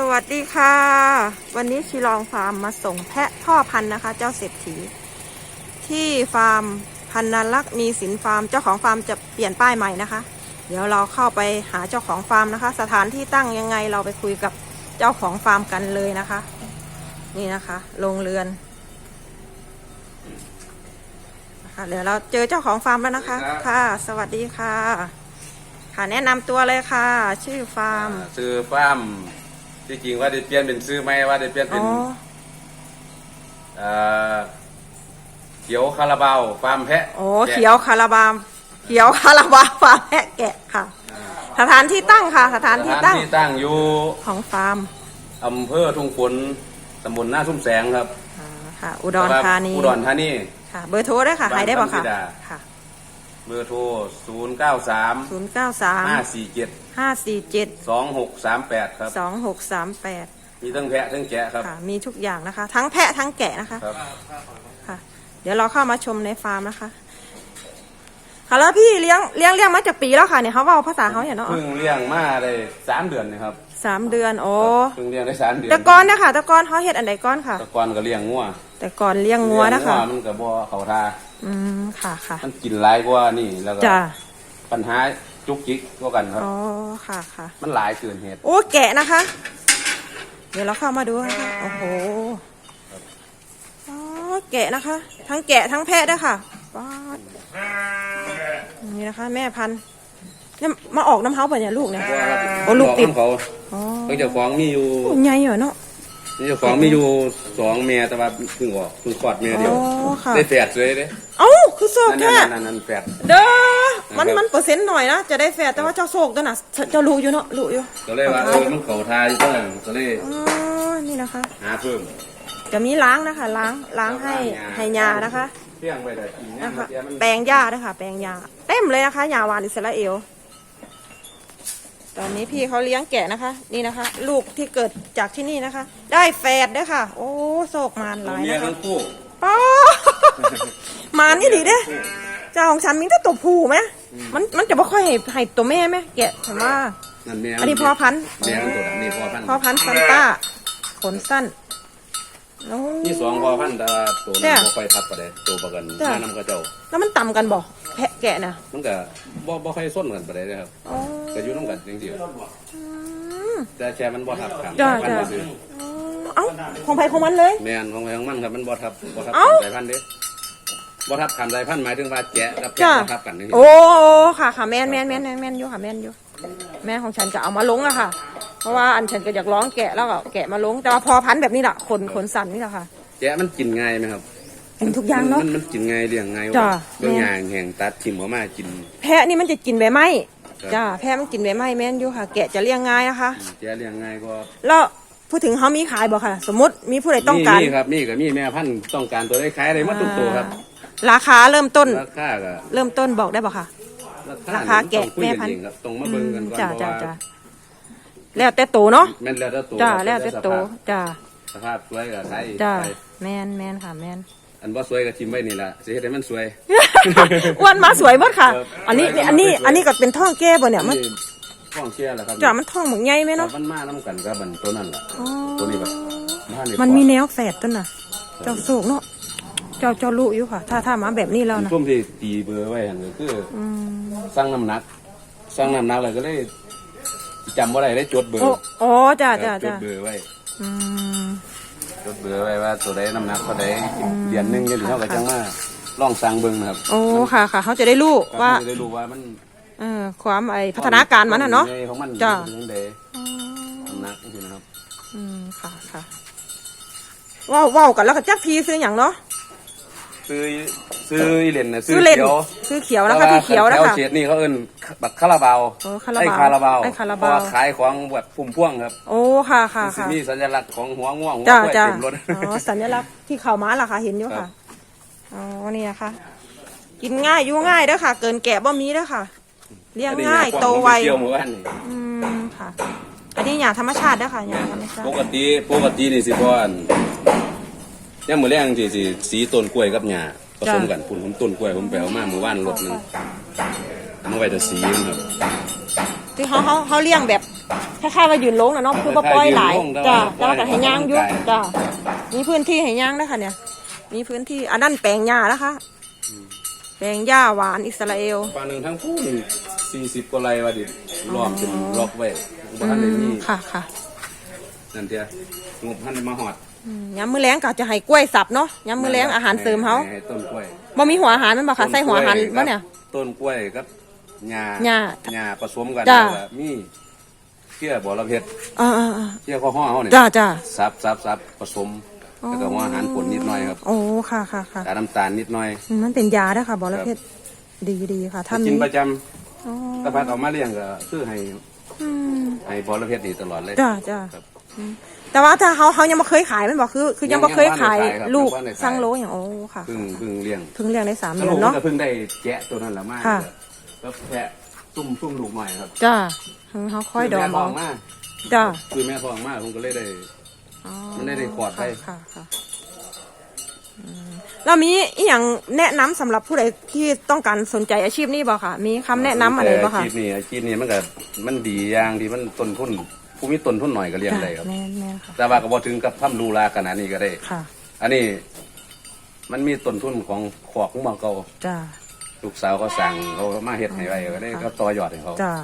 สวัสดีค่ะ วันนี้ชิลองฟาร์มมาส่งแพะพ่อพันธุ์นะคะ เจ้าเศรษฐี ที่ฟาร์มพันนารักษ์มีสินฟาร์ม เจ้าของฟาร์มจะเปลี่ยนป้ายใหม่นะคะ เดี๋ยวเราเข้าไปหาเจ้าของฟาร์มนะคะ สถานที่ตั้งยังไงเราไปคุยกับเจ้าของฟาร์มกันเลยนะคะ นี่นะคะโรงเรือนนะคะเดี๋ยวเราเจอเจ้าของฟาร์มแล้วนะคะครับค่ะ สวัสดีค่ะ ค่ะแนะนำตัวเลยค่ะ ชื่อฟาร์ม ซื้อฟาร์ม ที่จริงว่าได้เปลี่ยนเป็นซื้อไหมว่าได้เปลี่ยนเป็อ๋นอเอ่อเขียวคาราบาวฟาร์มแพะโอ้แกะเขียวคาราบามเขียวคาราบาฟาร์มแพะแกะค่ะ สถานที่ตั้งค่ะ สถานที่สถานตั้งที่ตั้งอยู่ของฟาร์มอำเภอทุ่งฝนตำบลหน้าทุ่มแสงครับอ่าค่ะ อุดรธานีอุดรธานี ค่ะ เบอร์โทรได้วยค่ะบ้านหายได้ป่ะพัค่ะนธิดา ค่ะ เบอร์โทร 0 9 3ศูนย์เก้าสาม5 4 7ห้าสี่เจ็ด2 6 3 8 ครับสองหกสามแปดมีทั้งแพะทั้งแกะครับ ค่ะมีทุกอย่างนะคะ ทั้งแพะทั้งแกะนะคะครับค่ะ เดี๋ยวเราเข้ามาชมในฟาร์มนะคะค่ะแล้วพี่เลี้ยงเลี้ยงเลี้ยงมาจากปีแล้วค่ะเนี่ยเขาเว่าภาษาเขาเนี่ยเนาะเพิ่งเลี้ยงมาได้สามเดือนนะครับสามเดือนโอ้เพิ่งเลี้ยงได้สามเดือนแต่ก่อนนะคะแต่ก่อนเขาเห็ดอันใดก่อนค่ะแตะกอนก็เลี้ยงงัว แต่ก่อนเลี้ยงงัวนะคะ เลี้ยงมันก็บ่เขาทาอืมค่ะค่ะมันกินหลายกว่านี่แล้วก็จ้าปัญหาจุกจิกก็กันครับ อ๋อค่ะค่ะ มันหลายเกินเหตุโอ้แกะนะคะ เดี๋ยวเราเข้ามาดูนะคะโอ้โหอ๋อแกะนะคะ ทั้งแกะทั้งแพะด้วยค่ะป๊าดนี่นะคะ แม่พันธุ์เนี่ยมาออกน้ำเฮาป่ะเนี่ยลูกเนี่ย โอ้ลูกติด เขาอ๋อเขาเจ้าของมีอยู่ โอ้ใหญ่เหรอเนาะ เจ้าของมีอยู่สองเมียแต่ว่าเพิ่งออกเพิ่งคลอดเมียเดียว อ๋อค่ะ ได้แฝดเลยเด้เอ้าคือโศกนั่นแค่นั่นนั่นนั่นแฝด เด้อมันนะครับมันเปอร์เซ็นต์หน่อยนะจะได้แฟร์แต่ว่าเจ้าโศกตัวน่ะเจ้ารู้อยู่เนาะรู้อยู่ก็เลยว่าเออมันเขาทาอยู่เท่านั้นก็เลยอ๋อนี่นะคะ หาเพิ่มจะมีล้างนะคะล้างล้างให้ให้ยานะคะเที่ยงไปแต่กินเนี่ยนะคะเดี๋ยวมัน แปลงหญ้าด้วยค่ะแปลงหญ้าเต็มเลยนะคะยาวานอิสราเอล ตอนนี้พี่เขาเลี้ยงแกะนะคะ นี่นะคะ ลูกที่เกิดจากที่นี่นะคะ ได้แฝดด้วยค่ะ โอ้โศกมานหลายเมียนะคะทั้งคู่ป้า มานนี่ดีเด้เจ้าของฉันมีแต่ตัวผู้ไหมมันมันจะไม่ค่อยให้ให้ตัวแม่ไหมแกะฉันว่า นั่นเมียอันนี้พ่อพันธุ์เมียมันตัวนั้นนี่พ่อพันธุ์พ่อพันธุ์ซันต้าขนสั้นโอ้ นี่สองพ่อพันธุ์แต่ว่าตัวเนี่นั้นยบ่ค่อยทับปานใดตัวประกันจ้ะ มานำกระเจ้า แล้วมันต่ำกันบ่แพะแกะน่ะมันก็บ่บ่ค่อยส้นกันปานใดเลยครับ อ๋อ ก็อยู่น้ำกันจริงอืมๆแต่แค่มันบ่ทับกันจ้ะพันจ้ะธุ์ซื่อเอ้าของใครของมันเลย แม่นของไปของมันครับมันบ่ทับบ่ทับเอ้า สายพันธุ์เด้บ่ทับขามสายพันธุ์หมายถึงว่าแกะกับแกะจ้ะบ่ทับกันนี่โอ้ค่ะค่ะแมนแมนแมนแมนแมนอยู่ค่ะแมนอยู่แม่ของฉันจะเอามาลงอะค่ะ เพราะว่าอันฉันก็อยากร้องแกะแล้วก็แกะมาลงแต่ว่าพอพันธุ์แบบนี้แหละขนขนสันนี่แหละค่ะแกะมันกินง่ายไหมครับกินทุกอย่างเนาะ มันมันกินง่ายเลี้ยงง่ายจ้ะเบิ่งแม่ย่างแห้งตัดทิ่มออกมากิน แพะนี่มันจะกินใบไม้ ครับจ้าแพะมันกินใบไม้แม่นอยู่ค่ะ แกะจะเลี้ยงง่ายนะคะ แกะเลี้ยงง่ายก็แล้วพูดถึงเขามีขายบ่ค่ะ สมมติมีผู้ใดต้องการมีครับมีก็มีแม่พันธุ์ต้องการตัวได้ขายได้หมดทุกตัวครับ ราคาเริ่มต้นราคาก็เริ่มต้นบอกได้บ่ค่ะราคาแกะต้องคุยแม่กันพันธุ์เองครับต้องมาเบิ่งกันก่อนจ้าเพจ้าราะจ้าว่าแล้วแต่โตเนาะแม่นแล้วแต่ตัวจ้าครับแล้วแต่โตจ้าสภาพสวยก็ใช้จ้าไปแมนแมนค่ะแมน อันบ่สวยก็ทิ่มไว้นี่ล่ะสิเฮ็ดให้มันสวย อ้วนมาสวยหมดค่ะ ครับ อันนี้นี่อันนี้อันนี้ก็เป็นท่องแก้บ่เนี่ยมันท้องเชี่ยแหละครับจ้ามันท่องเหมือนไงไหมครัเนาะบมันมาน้ำกันกับมันตัวนั้นล่ะอ๋อ ตัวนี้แบบบ้ามันมีแนวแฝดต้นน่ะ เจ้าโศกเนาะ เจ้าเจ้ารู้อยู่ค่ะ ถ้าถ้ามาแบบนี้แล้วนะช่วงที่ตีเบอร์ไว้หั่นก็คืออืมสร้างน้ำหนัก สร้างน้ำหนักเลยก็เลยจำว่าอะไรได้จดเบอร์โอ้อ๋อจ้าจ้าจจ้าดเบอร์ไว้ อืม จดเบอร์ไว้ว่าตัวใดน้ำหนักเท่าใดเดือนหนึงยังถึงเท่ากับจังมาลองสั่งเบิ่งนะครับโอ้ค่ะค่ะเขาจะได้รู้ครับว่าจะได้รู้ว่ามันเออความไอพัฒนาการมันน่ะเนาะควมของมันจ้ะ เป็นจังใดน้ำหนักนี่นะครับ อืมค่ะค่ะว้าวว้าวกันแล้วก็จักพีซื้ออย่างเนาะ ซื้อซื้ออีเลนนะซื้อเล่นขียวซื้อเขียวนะคะพี่เขียวนะแถวคะเฉียดนี่เขาเอิ้นบักคาราบาวโอ้คาราบาวไอ้คาราบาวไอ้คาราเพบาวราะว่าขายของแบบพุ่มพ่วงครับ โอ้ค่ะค่ะมันสิค่ะมีสัญลักษณ์ของหัวง่วงหัวจ้ากล้วยจ้าเต็มรถอ๋อสัญลักษณ์ที่เข่าม้าล่ะค่ะเห็นอยู่ครัค่ะบอ๋อนี่นะคะกินง่ายอยู่ง่ายเด้อค่ะ เกินแกะบ่มีเด้อค่ะเลี้ยงง่ายโตไวอันนี้เนี่ยผมไปเที่ยวหมู่บ้านนี่อืมค่ะ อันนี้หยาธรรมชาติเด้อค่ะหยาธรรมชาติปกติปกตินี่สิพ่อ อันย่ามมื้อแรงสิสิสีต้นกล้วยกับหญ้าผสมกันพุ่นผมต้นกล้วยผมไปเอามาหมู่บ้านรถหนึงเอามาไว้แต่สีมันครับที่เขาเขาเขาเลี้ยงแบบคล้ายๆว่ายืนลงนะเนาะคือบ่ปล่อยหลายคล้ายๆยืนลงแต่จ้าว่าแล้วก็ให้ย่างอยุปล่อยให้จ้ามีพื้นที่ให้ย่างนะคะเนี่ย มีพื้นที่อันนั้นแปลงหญ้านะคะ แปลงหญ้าหวานอิสราเอลปลาหนึ่งทั้งคู่นี่สี่สิบกว่าไรวะดิล้อมเป็นล็อกไว้บ้านเลยนี่ค่ะค่ะนั่นเดียวงบพันได้มาหอดอืม ย้ำมือแรงก็จะให้กล้วยสับเนาะย้ำมือแรงอาหารเสริมเขาให้ต้นกล้วยบ่มีหัวอาหารแมันบ่ค่ะใส่หัวอาหารบ่เนี่ย ต้นกล้วยกับหญ้าหญ้าหญ้าผสมกันจ้ะ แล้วก็มีเขี้ยบ่อระเพ็ดอ่าๆเขี้ยข้อห่อเขาเนี่ยๆจ้าจ้าซับซับซับผสมแล้วก็หัวอาหารผลนิดหน่อยครับโอ้ค่ะค่ะค่ะกาน้ำตาลนิดหน่อยมันเป็นยาเด้อค่ะบอระเพ็ดดีดีค่ะถ้ากิมีนประจอ๋อำถ้าพัดเอามาเลี้ยงก็คือให้อืม ให้บอระเพ็ดนี่ตลอดเลยจ้าจ้าครับ แต่ว่าถ้าเขาเขายังไม่เคยขายมันบอกคือคือยังไม่เคยขายยังไม่ได้ขายครับลูกยังไม่ได้ขาย สร้างโลอย่างโอ้ค่ะเพึ่งเพึ่งเลี้ยงเพิ่งเลี้ยงได้สามสเดือนุนกเนาะ ก็เพิ่งได้แกะตัวนั้นละมาค่ะ แล้วแพะซุ่มซุ่มลูกใหม่ครับจ้าเขาค่อยดอมแม่ทเอาองมาจ้าคือแม่ทองมาผมก็เลยได้ อ๋อมันได้ได้ขวดไป ค่ะค่ะค่ะอืมแล้วมีอหย่างแนะนำสำหรับผู้ใดที่ต้องการสนใจอาชีพนี้บ่ค่ะ มีคำแนะนำอะไรบ่ค่ะอาชีพนี้อาชีพนี้มันก็มันดีอย่างที่มันต้นทุน ผู้มีต้นทุนหน่อยก็เลี้ยงจ้าได้ครับ แม่นแม่นค่ะแต่ว่าก็บ่ถึงกับทำรูราขนาดนี้ก็ได้ ค่ะอันนี้ มันมีต้นทุนของขอกของหมอเก่าจ้า ลูกสาวเขาสั่งเขามาเฮ็ดให้ไว้ก็ได้ก็ต่อยอดให้เขา จ้า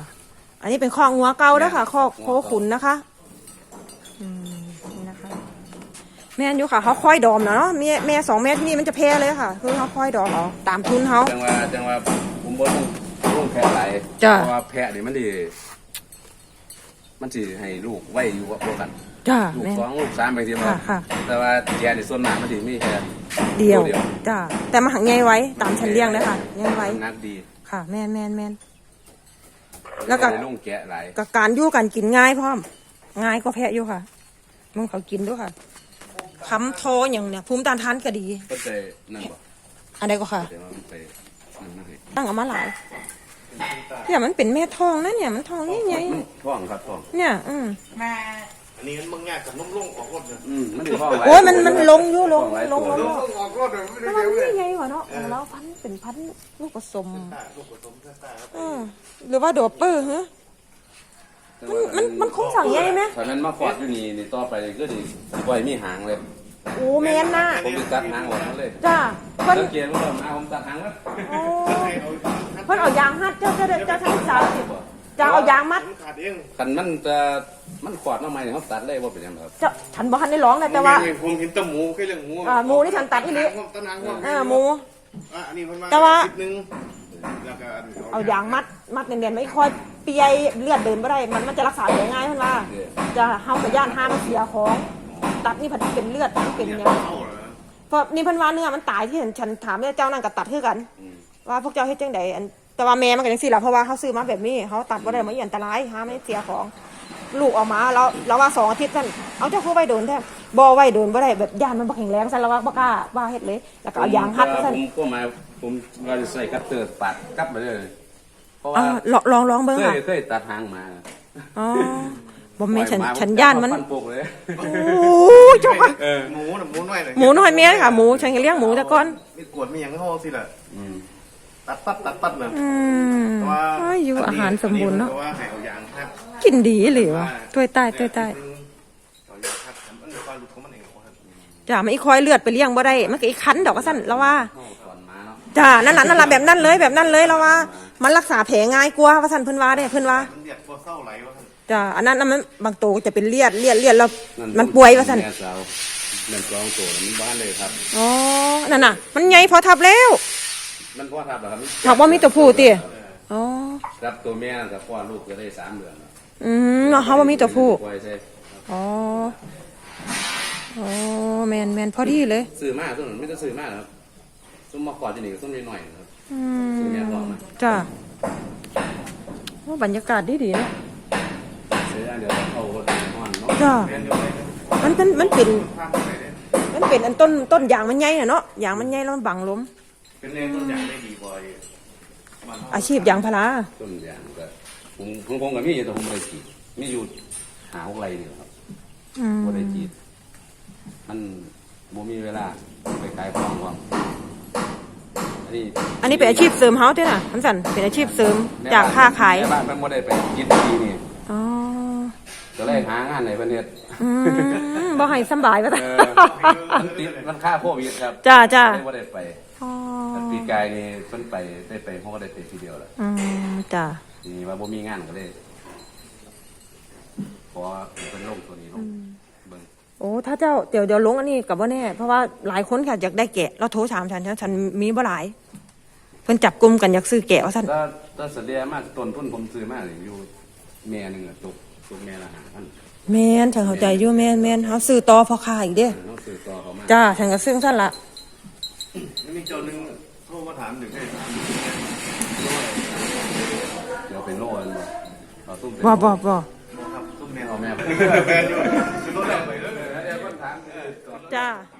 อันนี้เป็นข้องัวเก่านะคะข้อโคงัวเก่าขุนนะคะ อืมนี่นะคะ แม่นอยู่ค่ะเขาค่อยดอมเนาะแม่แม่สองเม็ดนี่มันจะแพ้เลยค่ะ คือเขาค่อยดอมเอาตามทุนเขา จังว่าจังว่าผมบ่ต้องต้องแพะหลายจ้ะ เพราะว่าแพะนี่มันดี มันสิให้ลูกไว้อยู่กับพวกกันจ้าลูกแม่นสองลูกสามไปทีค่ะค่ะ แต่ว่าแกนี่ส่วนมากมันสิมีแค่เดียวตัวเดียวจ้าแต่มาหักไงไว้ตามฉันเลี้ยงเลยค่ะไงไว้นักดีค่ะ แม่นแม่นแม่น แล้วก็ ได้ลงแกะหลายกับการอยู่กันกินง่ายพร้อม ง่ายก็แพ้อยู่ค่ะมึงเขากินด้วยค่ะคำโทอย่างเนี่ยภูมิต้านทานก็ดี ก็ใจนั่นบ่อันใดก็ค่ะ แต่ว่ามันไปนั่นนะให้ตั้งเอามาหลาย เนี่ยมันเป็นแม่ทองนะเนี่ยมันทองใหญ่มันท้องครับท้อง ๆเนี่ย อืมอันนี้มันบางอย่างกับน้ำลงออกรถเลยอืมมันสิท้องหลายโอ้ยมันมันลงอยู่ลงท้หายลงตัวลงลงออกรถเลยไม่ได้แล้วมันเร็วเลยนี่ไงวะเนาะแล้วพันธุ์เป็นพันธุ์ลูกผสมลูกผสมท่าตาครับเออหรือว่าโดดเปอร์ฮะมันมันคงสั่งใหญ่ไหมถ้ามันมาฟอดอยู่นี่นี่ต่อไปนี่ก็ดีปล่อยมีหางเลย โอ้แมนน่ะผมจะตัดหางออกมาเลยจ้าเพิ่นสังเกตว่ามาผมตัดหางแล้วโอ้ เพิ่นเอายางมัดเจ้าเจ้าเจ้าทั้งสาวสิจะเอายางมัดผมขาดเองคันมันจะมันขวดมาใหม่นี่เขาตัดเลยว่าเป็นยังไงครับเจ้าฉันบอกทันได้ร้องนะแต่ว่าผมเห็นแตะหมูแค่เรื่องหมูอ่าหมูนี่ฉันตัดอีหลีตะนางว่าเออหมูอะอันนี้มันมาแต่ว่านิดนึงแล้วก็อันเอายางมัดมัดเนียนๆไม่ค่อยเปียเลือดเดินไม่ได้ มันมันจะรักษาได้ง่ายเพิ่นว่า จะเฮากับย่านห้ามมันเสียของตัดนี่เพันเป็นเลือดมันเป็นหยังเข้าเหรอเพราะนี่เพิ่นว่าเนื้อมันตายที่ฉันฉันถามเจ้านั่นก็ตัดคือกัน ว่าพวกเจ้าเฮ็ดจังไดอันแต่ว่าแม่มันก็จังซี่ล่ะเพราะว่าเขาซื้อมาแบบนี้เขาตัดบ่ได้มันอันตรายห้ามไม่เสียของลูกออกมาแล้วแล้วว่าสองอาทิตย์ซั่นเอาเจ้าคือไว้โดนแท้บ่ไว้โดนบ่ได้แบบย่านมันบ่แข็งแรงซั่นแล้วว่าบ่กล้าว่าเฮ็ดเลย แล้วก็เอายางหัดผซั่นมก็หมายผมว่าจะใส่คัตเตอร์ปัดกลับไปเลยเพราะว่าอ่าลองลองลองเบิ่งเคค่ะยเคยตัดหางมาอ๋อบ่แม่นฉันปล่อยฉันย่านมันฟันโปกเลย โอ้ยเจ้าค่ะเออหมูน่ะหมูน้อยเลยหมูน้อยแม่ค่ะหมูฉันก็เลี้ยงหมูแต่ก่อน มีกวดมีอย่างเข้าสิล่ะอืม ตัดปัดตัดปัดเลยอืมแต่ว่าอ้ยอยู่อาหารสมบูรณ์เนาะอัว่าใหเอายางหัดกินดีหรือวะตัวใต้ตัวใต้เอายางหัดมันเดี๋ยวความรู้ของมันเองครับจ้ามันอีคอยเลือดไปเลี้ยงบ่ได้ มันก็อีคันดอกก็สั้นแล้วว่าจ้านั่นล่ะนั่นล่ะแบบนั้นเลยแบบนั้นเลยแล้วว่า มันรักษาแผลง่ายกว่าว่าสั้นเพิ่นว่าเด้เพิ่นว่ามันเรียกตัวเศร้าไหลวะท่านจ้าอันนั้นน่ะมันบางตัวจะเป็นเลือดเลือดเลือดแล้วมันป่วยว่าสั้นแม่สาวนั่นสองโตมันบ้านเลยครับอ๋อนั่นน่ะ มันใหญ่พอทับแล้ว มันพ่อทับเหรอครับถามว่ามีตัวผู้ติอ๋อครับตัวแม่กับพ่อลูกก็ได้สามเดือนแล้วอืมเนาะเฮาบ่มีตัวผู้ ปล่อยใช่อ๋อ อ๋อแม่นแม่นพอดีเลย ซื้อมากต้นไม่ต้องซื้อมากครับซุ้มมาขอที่นี่ก็ต้นนิดหน่อยนะครับ อืซื้อมแม่ทองนะจ้าโอ้บรรยากาศดีดีๆเนาะซื้ออันเดียวเข้าคนห้อนเนาะจ้าเรียนเดียวเลยครับมันเป็นมันเป็นข้ามไปเลยมันเป็นอันต้นต้นยางมันใหญ่น่ะเนาะยางมันใหญ่แล้วมันบังลม เป็นเรียนต้นอย่างได้ดีบ่อยมันเท่อาชีพยางพาราต้นยางก็ผมผมผมกับมีอยู่แต่ผมไม่ได้จีดมีอยู่หาอะไรเดียวครับอืมไม่ได้จีดมันบ่มีเวลาไปขายของว่างอันนี้อันนี้เป็นอาชีพเสริมเฮาเด้อน่ะมันสั่นเป็นอาชีพเสริมจากค้าขายแม่บ้านมันไม่ได้ไปกินดีนี่อ๋อก็เลยหางานในประเทศอืมบ่ให้สำบายว่าเออมันติดมันค่าโควิดครับจ้าจ้า ไม่ว่าได้ไปอ๋อแต่ ปีกายนี่เพิ่นไปได้ไปเพราะว่าได้ไปทีเดียวแหละอืมจ้าทีนี้ว่าบ่มีงานก็เลยเพราะว่าเป็นโรคตัวนี้ลงเบิ่งโอ้ถ้าเจ้าเดี๋ยวเดี๋ยวลงอันนี้กับว่าแน่ เพราะว่าหลายคนค่ะอยากได้แกะเราโทรถามฉันฉันฉันมีบ่หลาย เพิ่นจับกลุ่มกันอยากซื้อแกะว่าท่านถ้าถ้าแสดงมากต้นทุนผมซื้อมาเลยอยู่แม่หนึงอะตกตกแม่ละห้าพันแมนฉันเข้าใจอยู่แมนแมนเขาซื้อต่อพอค่าอีกเด้ต้องซื้อต่อเขามาจ้าฉันก็ซื้อท่านละมันมีเจ้าหนึงโทรมาถามหนึ่งให้ถามเดี๋ยวเป็นโรคอันบ่เอาตุ้มเป็นบ่บ่บ่ครับตุ้มแมวเอาแม่ไปแมนอยู่คือรถแรงไปเลยจ้าเ